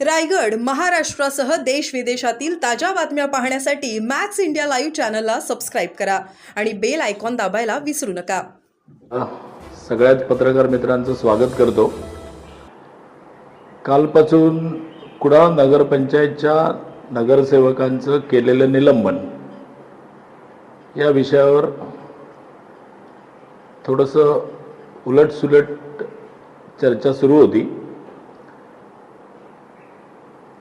रायगड महाराष्ट्रासह देश विदेशातील ताज्या बातम्या पाहण्यासाठी मॅक्स इंडिया लाईव्ह चॅनलला सबस्क्राईब करा आणि बेल आयकॉन दाबायला विसरू नका. सगळ्यात पत्रकार मित्रांचं स्वागत करतो. कालपासून कुडाळ नगरपंचायतच्या नगरसेवकांचं केलेलं निलंबन. या विषयावर थोडंसं उलटसुलट चर्चा सुरू होती.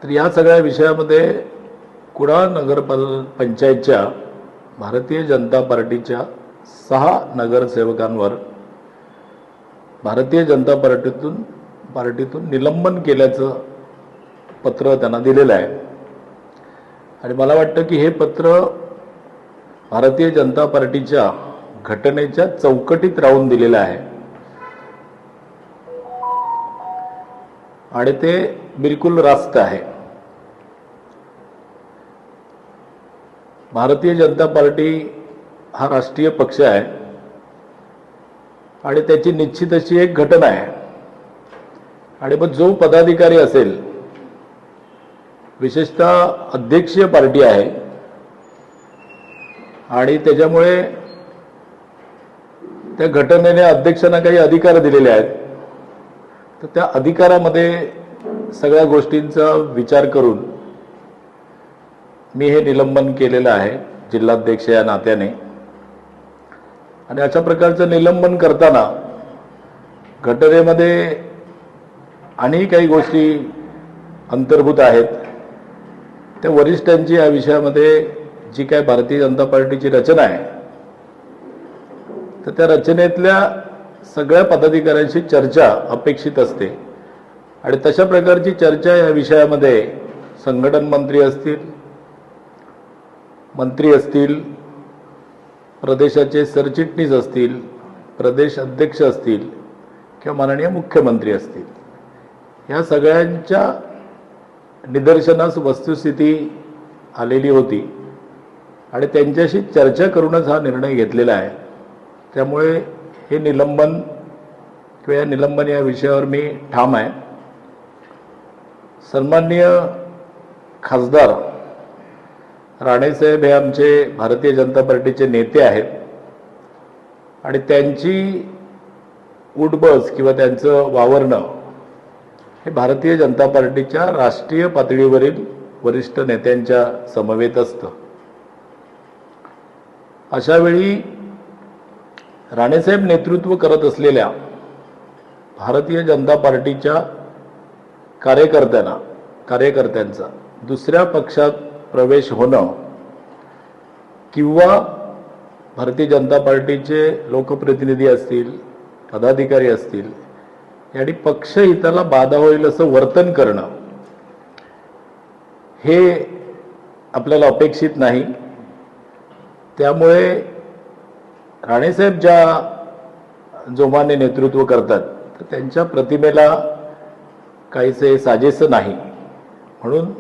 तर या सगळ्या विषयामध्ये कुडाळ नगरपाल पंचायतच्या भारतीय जनता पार्टीच्या सहा नगरसेवकांवर भारतीय जनता पार्टीतून पार्टीतून निलंबन केल्याचं पत्र त्यांना दिलेलं आहे. आणि मला वाटतं की हे पत्र भारतीय जनता पार्टीच्या घटनेच्या चौकटीत राहून दिलेलं आहे. आणि ते बिलकुल रास्त आहे. भारतीय जनता पार्टी हा राष्ट्रीय पक्ष आहे आणि त्याची निश्चित अशी एक घटना आहे. आणि मग जो पदाधिकारी असेल विशेषतः अध्यक्षीय पार्टी आहे आणि त्याच्यामुळे त्या घटनेने अध्यक्षांना काही अधिकार दिलेले आहेत तर त्या अधिकारामध्ये सगळ्या गोष्टींचा विचार करून मी हे निलंबन केलेलं आहे जिल्हाध्यक्ष या नात्याने. आणि अशा प्रकारचं निलंबन करताना घटनेमध्ये आणि काही गोष्टी अंतर्भूत आहेत. त्या वरिष्ठांची या विषयामध्ये जी काय भारतीय जनता पार्टीची रचना आहे तर त्या रचनेतल्या सगळ्या पदाधिकाऱ्यांशी चर्चा अपेक्षित असते. आणि तशा प्रकारची चर्चा या विषयामध्ये संघटन मंत्री असतील मंत्री असतील प्रदेशाचे सरचिटणीस असतील प्रदेश अध्यक्ष असतील किंवा माननीय मुख्यमंत्री असतील. या सगळ्यांच्या निदर्शनास वस्तुस्थिती आलेली होती आणि त्यांच्याशी चर्चा करूनच हा निर्णय घेतलेला आहे. त्यामुळे हे निलंबन किंवा या निलंबन या विषयावर मी ठाम आहे. सन्माननीय खासदार राणेसाहेब हे आमचे भारतीय जनता पार्टीचे नेते आहेत. आणि त्यांची उठबस किंवा त्यांचं वावरणं हे भारतीय जनता पार्टीच्या राष्ट्रीय पातळीवरील वरिष्ठ नेत्यांच्या समवेत असतं. अशावेळी राणेसाहेब नेतृत्व करत असलेल्या भारतीय जनता पार्टीच्या कार्यकर्त्यांना कार्यकर्त्यांचा दुसऱ्या पक्षात प्रवेश होणं किंवा भारतीय जनता पार्टीचे लोकप्रतिनिधी असतील पदाधिकारी असतील आणि पक्षहिताला बाधा होईल असं वर्तन करणं हे आपल्याला अपेक्षित नाही. त्यामुळे राणेसाहेब ज्या जोमाने नेतृत्व करतात तर त्यांच्या प्रतिमेला काहीसे साजेसं नाही. म्हणून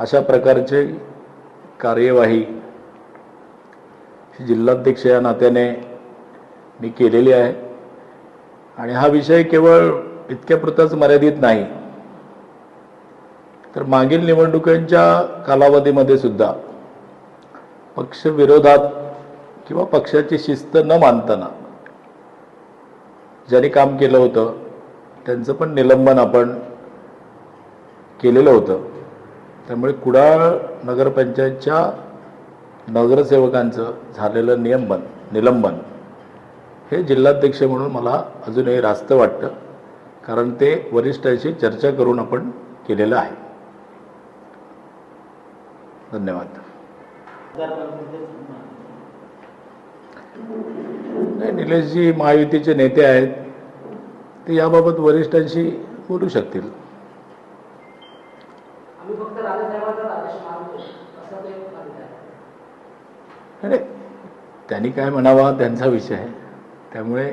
अशा प्रकारचे कार्यवाही जिल्हाध्यक्ष या नात्याने मी केलेली आहे. आणि हा विषय केवळ इतक्यापुरताच मर्यादित नाही. तर मागील निवडणुकांच्या कालावधीमध्ये सुद्धा पक्षविरोधात किंवा पक्षाची शिस्त न मानताना ज्यांनी काम केलं होतं त्यांचं पण निलंबन आपण केलेलं होतं. त्यामुळे कुडाळ नगरपंचायतच्या नगरसेवकांचं झालेलं नियमन निलंबन हे जिल्हाध्यक्ष म्हणून मला अजूनही रास्त वाटतं कारण ते वरिष्ठांशी चर्चा करून आपण केलेलं आहे. धन्यवाद. नाही निलेशजी महायुतीचे नेते आहेत ते याबाबत वरिष्ठांशी बोलू शकतील आम्ही फक्त राजेसाहेबांचा आदेश मानतो असं ते म्हणत आहे अरे त्यांनी काय म्हणावा त्यांचा विषय आहे. त्यामुळे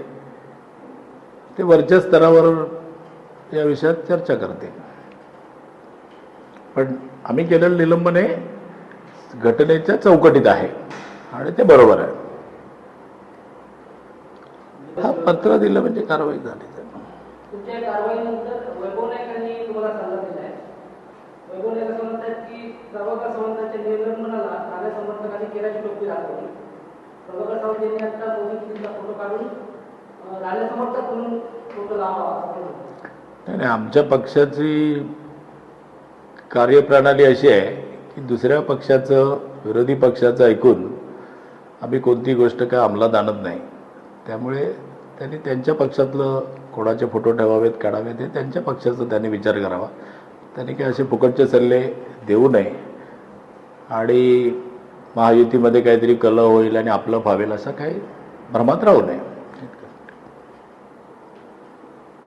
ते वरच्या स्तरावर या विषयात चर्चा करते पण आम्ही केलेलं निलंबन हे घटनेच्या चौकटीत आहे आणि ते बरोबर आहे. हा पत्र दिलं म्हणजे कारवाई झाली. राष्ट्रवादीने आता मोदी फोटो काढून अं, राणे फोटो लावा नाही. नाही आमच्या पक्षाची कार्यप्रणाली अशी आहे की दुसऱ्या पक्षाचं विरोधी पक्षाचं ऐकून आम्ही कोणती गोष्ट काय अंमलात आणत नाही. त्यामुळे त्यांनी त्यांच्या पक्षातलं कोणाचे फोटो ठेवावेत काढावेत हे त्यांच्या पक्षाचा त्यांनी विचार करावा. त्यांनी काय असे फुकटचे सल्ले देऊ नये. आणि महायुतीमध्ये काहीतरी कलह होईल आणि आपलं फावेल असं काही भ्रमात राहू नये.